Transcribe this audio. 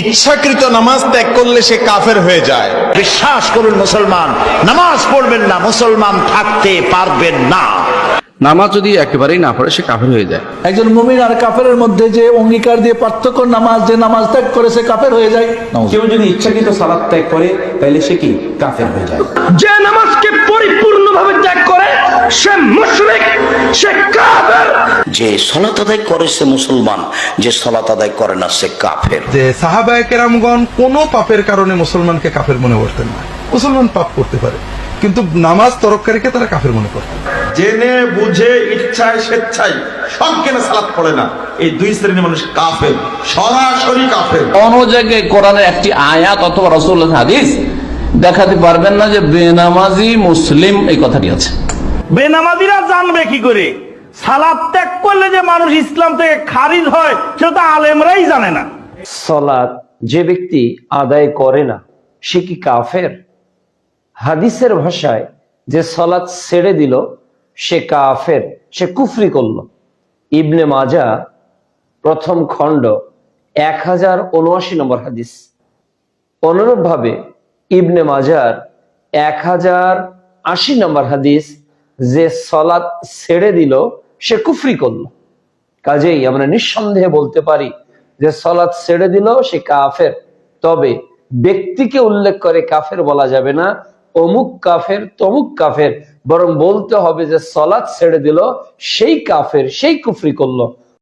ইচ্ছাকৃত নামাজ ত্যাগ করলে সে কাফের হয়ে যায়। বিশ্বাস করুন মুসলমান নামাজ পড়বেন না মুসলমান থাকতে পারবেন না। নামাজ যদি একেবারেই না পড়ে সে কাফের হয়ে যায়। একজন মুমিন আর কাফেরের মধ্যে যে অঙ্গীকার দিয়ে পার্থক্য নামাজ যে নামাজ ত্যাগ করে সে কাফের হয়ে যায় কেউ যদি ইচ্ছাকৃত সালাদ ত্যাগ করে তাহলে সে কি? কাফের হয়ে যায়। যে নামাজকে পরিপূর্ণভাবে ত্যাগ করে সে মুশরিক সে কাফের। যে সলাত আদায় করে সে মুসলমান যে সলাত আদায় করে না সে কাফের। যে সাহাবায় কেরামগণ কোনো পাপের কারণে মুসলমানকে কাফের মনে করতেন না। মুসলমান পাপ করতে পারে কিন্তু নামাজ তরককারীকে তারা কাফের মনে করতেন জেনে বুঝে ইচ্ছায় স্বেচ্ছায় সব কেনে সালাত পড়ে না? এই দুই শ্রেণির মানুষ কাফের সরাসরি কাফের। কোন জায়গায় কোরআনের একটি আয়াত অথবা রসুল হাদিস দেখাতে পারবেন না যে বেনামাজি মুসলিম এই কথাটি আছে। বেনামাজিরা জানবে কি করে? সালাদ ত্যাগ করলে যে মানুষ ইসলাম থেকে খারিজ হয়, সেটা তো আলেমরাই জানে না। সলাৎ যে ব্যক্তি আদায় করে না, সে কি কাফের? হাদিসের ভাষায় যে সলাৎ ছেড়ে দিল, সে কাফের, সে কুফরি করল। ইবনে মাজা প্রথম খণ্ড, এক হাজার উনআশি নম্বর হাদিস। অনুরূপভাবে ইবনে মাজার এক হাজার আশি নম্বর হাদিস, যে সলাৎ ছেড়ে দিল সে কুফরি করল। কাজেই আমরা নিঃসন্দেহে বলতে পারি যে সলাৎ ছেড়ে দিল সে কাফের। তবে ব্যক্তিকে উল্লেখ করে কাফের বলা যাবে না, অমুক কাফের, তমুক কাফের। বরং বলতে হবে যে সলাৎ ছেড়ে দিল, সেই কাফের, সেই কুফরি করল।